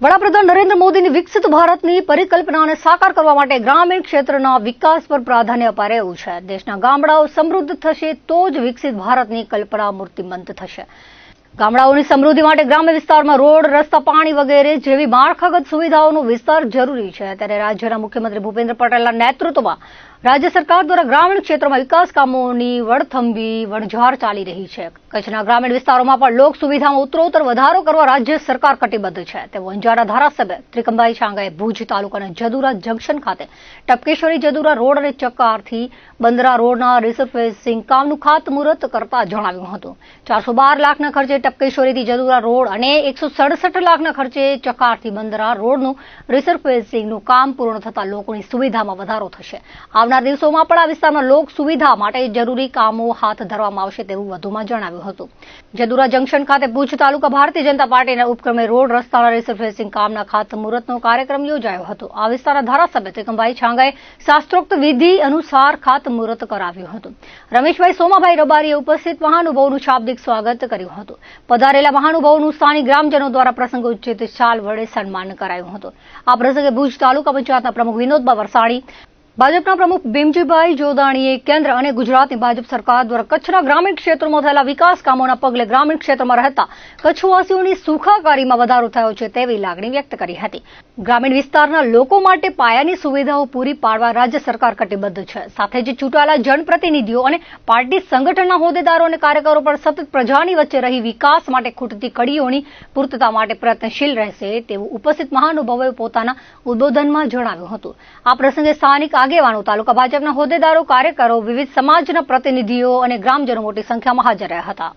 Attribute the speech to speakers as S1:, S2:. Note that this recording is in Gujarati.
S1: વડાપ્રધાન નરેન્દ્ર મોદીની વિકસિત ભારતની પરિકલ્પનાને સાકાર કરવા માટે ગ્રામીણ ક્ષેત્રના વિકાસ પર પ્રાધાન્ય અપાઈ એવું છે. દેશના ગામડાઓ સમૃદ્ધ થશે તો જ વિકસિત ભારતની કલ્પના મૂર્તિમંત થશે. ગામડાઓની સમૃદ્ધિ માટે ગ્રામ્ય વિસ્તારમાં રોડ, રસ્તા, પાણી વગેરે જેવી માળખાગત સુવિધાઓનો વિસ્તાર જરૂરી છે. ત્યારે રાજ્યના મુખ્યમંત્રી ભૂપેન્દ્ર પટેલના નેતૃત્વમાં રાજ્ય સરકાર દ્વારા ગ્રામીણ ક્ષેત્રમાં વિકાસ કામોની વડથંભી વણઝાર ચાલી રહી છે. કચ્છના ગ્રામીણ વિસ્તારોમાં પણ લોક સુવિધામાં ઉત્તરોત્તર વધારો કરવા રાજ્ય સરકાર કટિબદ્ધ છે. તે વંજારા ધારાસભ્ય ત્રિકમભાઈ શાંગાએ ભુજ તાલુકાના જદુરા જંકશન ખાતે ટપકેશ્વરી જદુરા રોડ અને ચક્કારથી બંદરા રોડના રિસર્ફેસિંગ કામનું ખાતમુહૂર્ત કરતા જણાવ્યું હતું. ચારસો બાર લાખના ખર્ચે ટપકેશ્વરીથી જદુરા રોડ અને એકસો સડસઠ લાખના ખર્ચે ચક્કારથી બંદરા રોડનું રિસર્ફેસિંગનું કામ પૂર્ણ થતા લોકોની સુવિધામાં વધારો થશે. આવનાર દિવસોમાં પણ આ વિસ્તારમાં લોક સુવિધા માટે જરૂરી કામો હાથ ધરવામાં આવશે તેવું વધુમાં જણાવ્યું હતું. જદુરા જંકશન ખાતે ભુજ તાલુકા ભારતીય જનતા પાર્ટીના ઉપક્રમે રોડ રસ્તાના રિસર્ફેસિંગ કામના ખાતમુહૂર્તનો કાર્યક્રમ યોજાયો હતો. આ વિસ્તારના ધારાસભ્ય ત્રિકમભાઈ છાંગાએ શાસ્ત્રોક્ત વિધિ અનુસાર ખાતમુહૂર્ત કરાવ્યું હતું. રમેશભાઈ સોમાભાઈ રબારીએ ઉપસ્થિત મહાનુભાવોનું શાબ્દિક સ્વાગત કર્યું હતું. પધારેલા મહાનુભાવોનું સ્થાનિક ગ્રામજનો દ્વારા પ્રસંગોચિત શાલ વડે સન્માન કરાયું હતું. આ પ્રસંગે ભુજ તાલુકા પંચાયતના પ્રમુખ વિનોદભાઈ વરસાણી ભાજપના પ્રમુખ ભીમજીભાઈ જોદાણીએ કેન્દ્ર અને ગુજરાતની ભાજપ સરકાર દ્વારા કચ્છના ગ્રામીણ ક્ષેત્રોમાં થયેલા વિકાસ કામોના પગલે ગ્રામીણ ક્ષેત્રમાં રહેતા કચ્છવાસીઓની સુખાકારીમાં વધારો થયો છે તેવી લાગણી વ્યક્ત કરી હતી. ગ્રામીણ વિસ્તારના લોકો માટે પાયાની સુવિધાઓ પૂરી પાડવા રાજ્ય સરકાર કટિબદ્ધ છે. સાથે જ ચૂંટાયેલા જનપ્રતિનિધિઓ અને પાર્ટી સંગઠનના હોદ્દેદારો અને કાર્યકરો પણ સતત પ્રજાની વચ્ચે રહી વિકાસ માટે ખૂટતી કડીઓની પૂર્તતા માટે પ્રયત્નશીલ રહેશે તેવું ઉપસ્થિત મહાનુભાવોએ પોતાના ઉદ્બોધનમાં જણાવ્યું હતું. આ પ્રસંગે સ્થાનિક આગેવાનો, તાલુકા ભાજપના હોદ્દેદારો, કાર્યકરો, વિવિધ સમાજના પ્રતિનિધિઓ અને ગ્રામજનો મોટી સંખ્યામાં હાજર રહ્યા હતા.